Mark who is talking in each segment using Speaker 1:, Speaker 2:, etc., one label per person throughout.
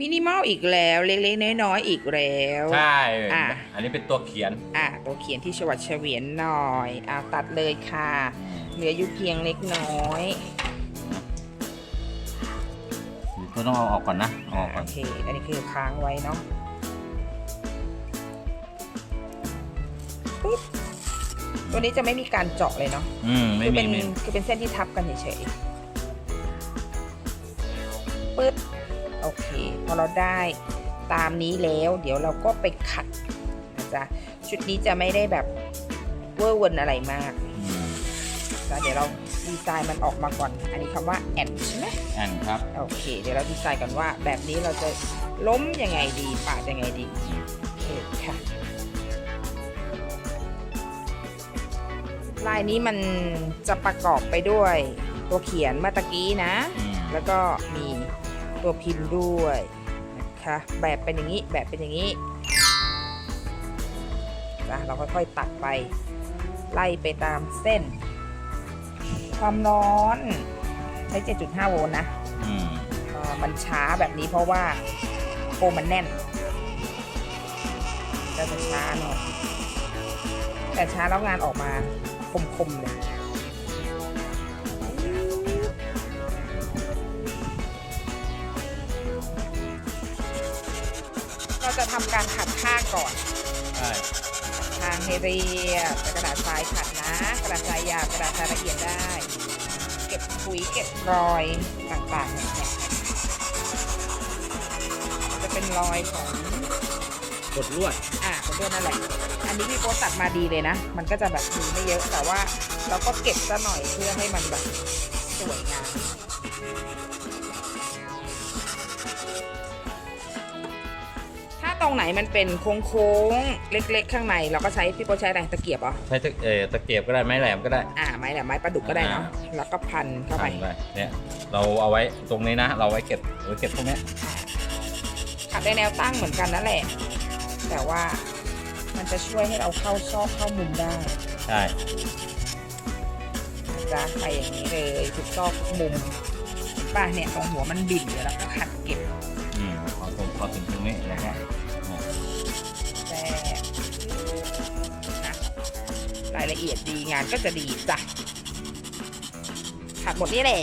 Speaker 1: มินิมอลอีกแล้ว เล็กๆน้อยๆอีกแล้ว
Speaker 2: ใช่
Speaker 1: อะ
Speaker 2: อันนี้เป็นตัวเขียน
Speaker 1: อะตัวเขียนที่ฉวัดเฉวียนหน่อยอะตัดเลยค่ะ เหลืออยู่เพียงเล็กน้อย
Speaker 2: ก็ต้องเอาออกก่อนนะเอาออกก่
Speaker 1: โอ
Speaker 2: อน
Speaker 1: เค อันนี้คือค้างไว้เนาะปึ๊บตัวนี้จะไม่มีการเจาะเลยเนาะ
Speaker 2: อืมไม่
Speaker 1: คือ
Speaker 2: มี
Speaker 1: เป็น
Speaker 2: ไม่มี
Speaker 1: คือเป็นเส้นที่ทับกันเฉยๆปึ๊บ โอเค พอเราได้ตามนี้แล้ว เดี๋ยวเราก็ไปขัดนะจ๊ะชุดนี้จะไม่ได้แบบเวอร์เวนอะไรมาก
Speaker 2: อืม
Speaker 1: นะเดี๋ยวเราดีไซน์มันออกมาก่อน อันนี้คำว่าแอนใช่ไหม
Speaker 2: แอนครับ
Speaker 1: โอเค เดี๋ยวเราดีไซน์กันว่า แบบนี้เราจะล้มยังไงดีปาดยังไงดีโอเคค่ะลายนี้มันจะประกอบไปด้วยตัวเขียนเมื่อตะกี้นะ
Speaker 2: อืม
Speaker 1: แล้วก็มี ตัวพิมพ์ด้วยนะคะแบบเป็นอย่างนี้แบบเป็นอย่างนี้นะเราค่อยๆตัดไป ไล่ไปตามเส้น ความร้อนใช้ 7.5 โวลต์นะ
Speaker 2: อืม
Speaker 1: เอ่อมันช้าแบบนี้เพราะว่าโฟมมันแน่นจะช้าหน่อยแต่ช้าแล้วงานออกมาคมๆเลย ทำการขัดผ้าก่อน
Speaker 2: ใช่
Speaker 1: ทางให้เรียบแต่กระดาษทรายขัดนะ กระดาษทรายหยาบกระดาษทรายละเอียดได้ เก็บขุยเก็บรอยต่างๆเนี่ยเนี่ยจะเป็นรอยของ
Speaker 2: กดลวด
Speaker 1: อะขอโทษนั่นแหละ อันนี้พี่โป๊ตัดมาดีเลยนะ มันก็จะแบบมีไม่เยอะแต่ว่าเราก็เก็บซะหน่อยเพื่อให้มันแบบสวยงาม ตรงไหนมันเป็นโค้งๆเล็ก ๆ ข้างในเราก็ใช้พี่โป๊ใช้อะไรตะเกียบเหรอ
Speaker 2: ใช้ตะเอ่อตะเกียบก็ได้ไม้แหลมก็ได้
Speaker 1: อ่าไม้แหละไม้ประดุกก็ได้เนาะแล้วก็พันเข้าไป
Speaker 2: ทำไปเนี่ยเราเอาไว้ตรงนี้นะ เราไว้เก็บไว้เก็บพวกเนี้ย
Speaker 1: ขัดในแนวตั้งเหมือนกันนั่นแหละ แต่ว่ามันจะช่วยให้เราเข้าซอกเข้ามุมได้
Speaker 2: ใช่
Speaker 1: จะไปอย่างนี้เลยทุกซอกทุกมุมเห็นป่ะเนี่ยตรงหัวมันบิ่นเดี๋ยวเราก็ขัดเก็บ
Speaker 2: อืมพอตรงพอถึงตรงนี้แล้วก็เนี่ย
Speaker 1: แต่นะรายละเอียดดีงานก็จะดีจ้ะขัดหมดนี่แหละ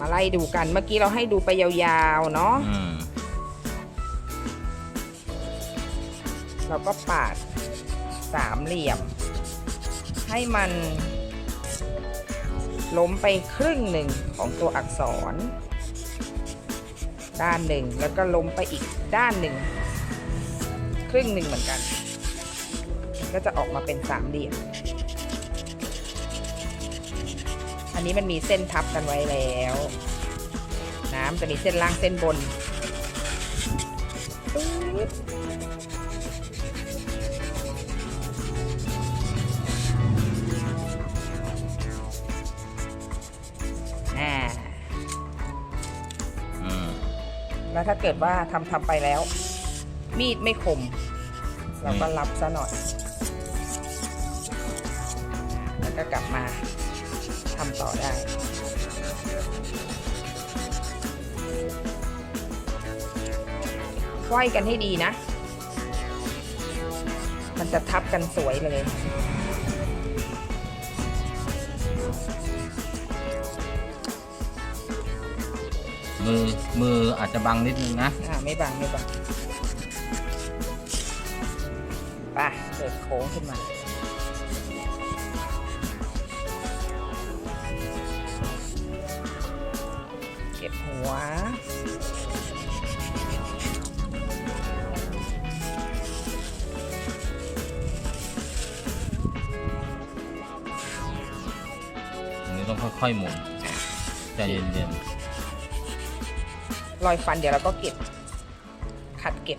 Speaker 1: มาไล่ดูกัน เมื่อกี้เราให้ดูไปยาวๆเนาะ
Speaker 2: อืม
Speaker 1: เราก็ปาดสามเหลี่ยม ให้มันล้มไปครึ่งหนึ่งของตัวอักษร ด้านหนึ่งแล้วก็ล้มไปอีกด้านหนึ่ง ครึ่งหนึ่งเหมือนกันมันก็จะออกมาเป็นสามเหลี่ยม อันนี้มันมีเส้นทับกันไว้แล้ว น้ำจะมีเส้นล่างเส้นบนปึ๊บอ่า
Speaker 2: อืม
Speaker 1: แล้วถ้าเกิดว่าทำทำไปแล้ว มีดไม่คม เราก็รับซะหน่อย แล้วก็กลับมา ทำต่อได้ไขว้กันให้ดีนะ มันจะทับกันสวยเลย
Speaker 2: มือมืออาจจะบังนิดนึงนะ
Speaker 1: อ่าไม่บังไม่บังไป่ะเปิดโค้งขึ้นมา ว
Speaker 2: อันนี้ต้องค่อยๆหมุนใจเย็น
Speaker 1: รอยฟันเดี๋ยวเราก็เก็บ ขัดเก็บ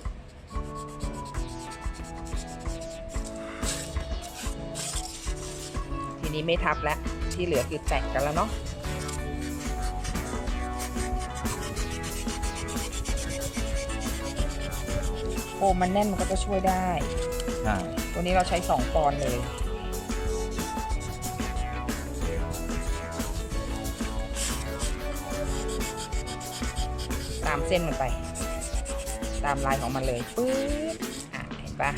Speaker 1: ทีนี้ไม่ทับแล้ว ที่เหลือคือแตะกันแล้วเนาะ โอมมันแน่นมันก็จะช่วยได้
Speaker 2: ๆใช่
Speaker 1: ตัวนี้เราใช้ 2 ปอนด์เลย ตามเส้นมันไป ตามลายของมันเลยปื๊ดอะเห็นปะ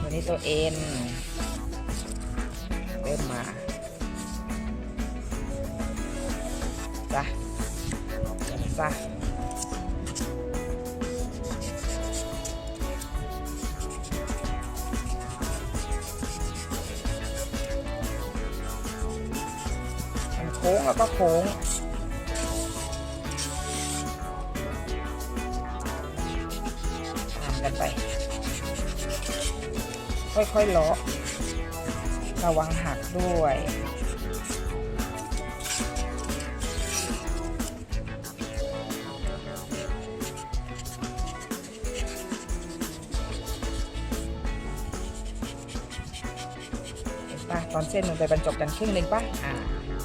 Speaker 1: ตัวนี้ตัวเอ็นเริ่มมาะโค้งแล้วก็โค้งตามกันไป ค่อยๆเลาะระวังหักด้วย ปะตอนเส้นมันไปบรรจบกันครึ่งหนึ่งปะอ่า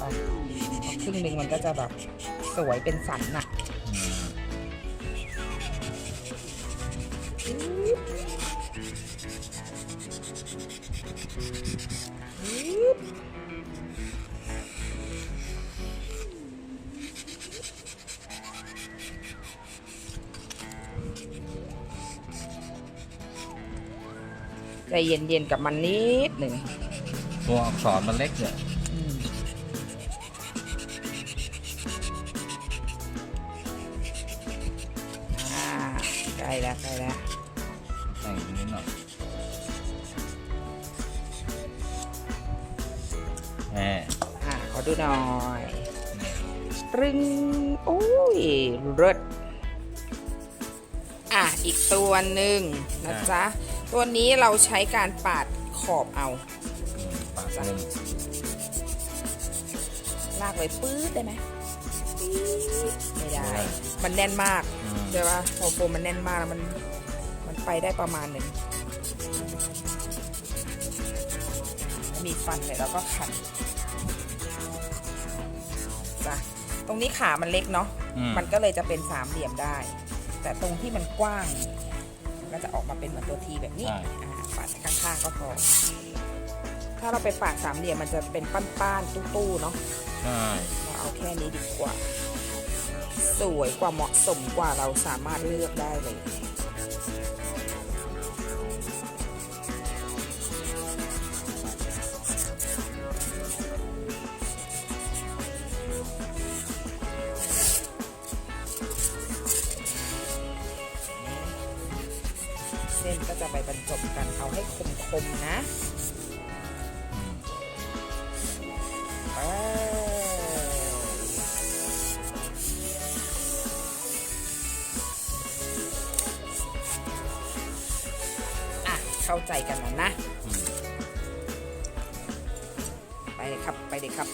Speaker 1: ปพอครึ่งหนึ่งมันก็จะแบบสวยเป็นสันน่ะใจเย็นๆกับมันนิดหนึ่ง
Speaker 2: ตัวอักษรมันเล็กเนี่ย
Speaker 1: อืมอ่าใกล้แล้วใกล้แล้ว
Speaker 2: แต่งตรงนี้หน่อยแหม
Speaker 1: อ่าขอดูหน่อยตรึงโอ้ยเลิศอะ อีกตัวหนึ่งนะจ๊ะ ตัวนี้เราใช้การปาดขอบเอา
Speaker 2: ปากมุม
Speaker 1: ลากไว้ปื๊ดได้ไหมปี๊ดไม่ได้ มันแน่นมาก
Speaker 2: อืม
Speaker 1: ใช่ปะพอโฟมมันแน่นมากแล้วมันมันไปได้ประมาณหนึ่งมีฟันเนี่ยแล้วก็ขันจ้ะตรงนี้ขามันเล็กเนาะ
Speaker 2: อืม
Speaker 1: มันก็เลยจะเป็นสามเหลี่ยมได้ แต่ตรงที่มันกว้างมันก็จะออกมาเป็นเหมือนตัวทีแบบนี้
Speaker 2: ใช่
Speaker 1: อ่าปาดข้างๆก็พอ ถ้าเราไปปาดสามเหลี่ยมมันจะเป็นป้านๆตู้ๆเนาะ
Speaker 2: ใช่
Speaker 1: เราเอาแค่นี้ดีกว่า สวยกว่าเหมาะสมกว่าเราสามารถเลือกได้เลย เส้นก็จะไปบรรจบกันเอาให้คมๆนะ เข้าใจกันแล้วนะ ไปเลยครับ ไปเลยครับ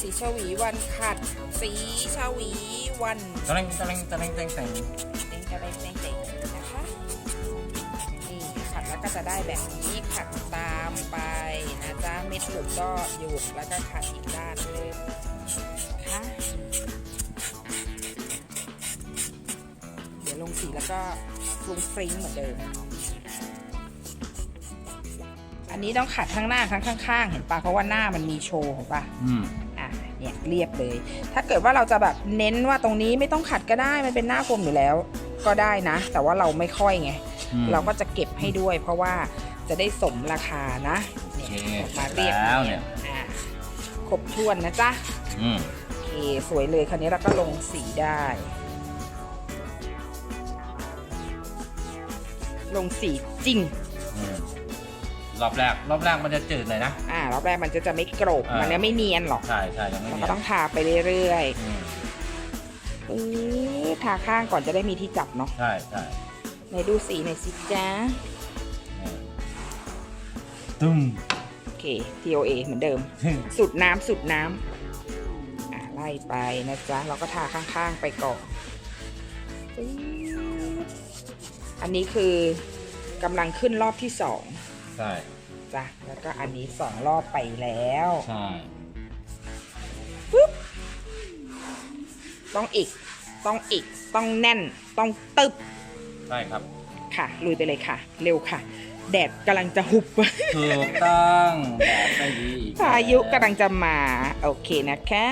Speaker 1: สีชวีวันขัดสีชวี วัน
Speaker 2: ตะเล็งตะเล็งตะเล็งแตงแตง
Speaker 1: เต็งกระเด็นเต็งเต็งนะคะนี่ขัดแล้วก็จะได้แบบนี้ขัดตามไปนะจ๊ะเม็ดหลุดก็หยุดแล้วก็ขัดอีกด้านเลยนะคะเดี๋ยวลงสีแล้วก็ฟรุ้งฟริ้งเหมือนเดิมอันนี้ต้องขัดข้างหน้าข้างข้างๆเห็นปะเพราะว่าหน้ามันมีโชว์เห็นปะ
Speaker 2: อืม
Speaker 1: อะ เนี่ยเรียบเลย ถ้าเกิดว่าเราจะแบบเน้นว่าตรงนี้ไม่ต้องขัดก็ได้มันเป็นหน้าคมอยู่แล้ว ก็ได้นะ แต่ว่าเราไม่ค่อยไง
Speaker 2: อืม
Speaker 1: เราก็จะเก็บให้ด้วย เพราะว่าจะได้สมราคานะ
Speaker 2: โอเค
Speaker 1: ออกมาเรียบ
Speaker 2: แล้วเนี่ย
Speaker 1: อะครบถ้วนนะจ๊ะ
Speaker 2: อืม
Speaker 1: โอเคสวยเลยคราวนี้เราก็ลงสีได้ลงสีจริง
Speaker 2: อืม รอบแรก รอบแรกมันจะจืดหน่อยนะ
Speaker 1: อ่ารอบแรกมันจะจะไม่โกรก
Speaker 2: อ่ามั
Speaker 1: มันจะไม่เนียนหรอก
Speaker 2: ใช่ใช่ยังไม่
Speaker 1: เรา
Speaker 2: มี
Speaker 1: ก็ต้องทาไปเรื่อย
Speaker 2: อืม
Speaker 1: ๆปึ๊บทาข้างก่อนจะได้มีที่จับเนาะ
Speaker 2: ใช่ใช่
Speaker 1: ไหนดูสีหน่อยสิจ๊ะ
Speaker 2: นี่ตึ้ม
Speaker 1: โอเค TOA เหมือนเดิม สุดน้ำสุดน้ำอะไล่ไปนะจ๊ะ เราก็ทาข้างๆไปก่อนปึ๊บอันนี้คือกำลังขึ้นรอบที่สอง
Speaker 2: ใช่
Speaker 1: จ้ะแล้วก็อันนี้สองรอบไปแล้ว
Speaker 2: ใช่
Speaker 1: ต้องอีก ต้องอีก ต้องแน่น ต้องตึบ
Speaker 2: ใช่ครับ
Speaker 1: ค่ะ ลุยไปเลยค่ะ เร็วค่ะ แดดกำลังจะหุบ
Speaker 2: ถูกต้องแบบไม่ดีอีก
Speaker 1: พายุ
Speaker 2: แล้ว
Speaker 1: กำลังจะมา โอเคนะคะ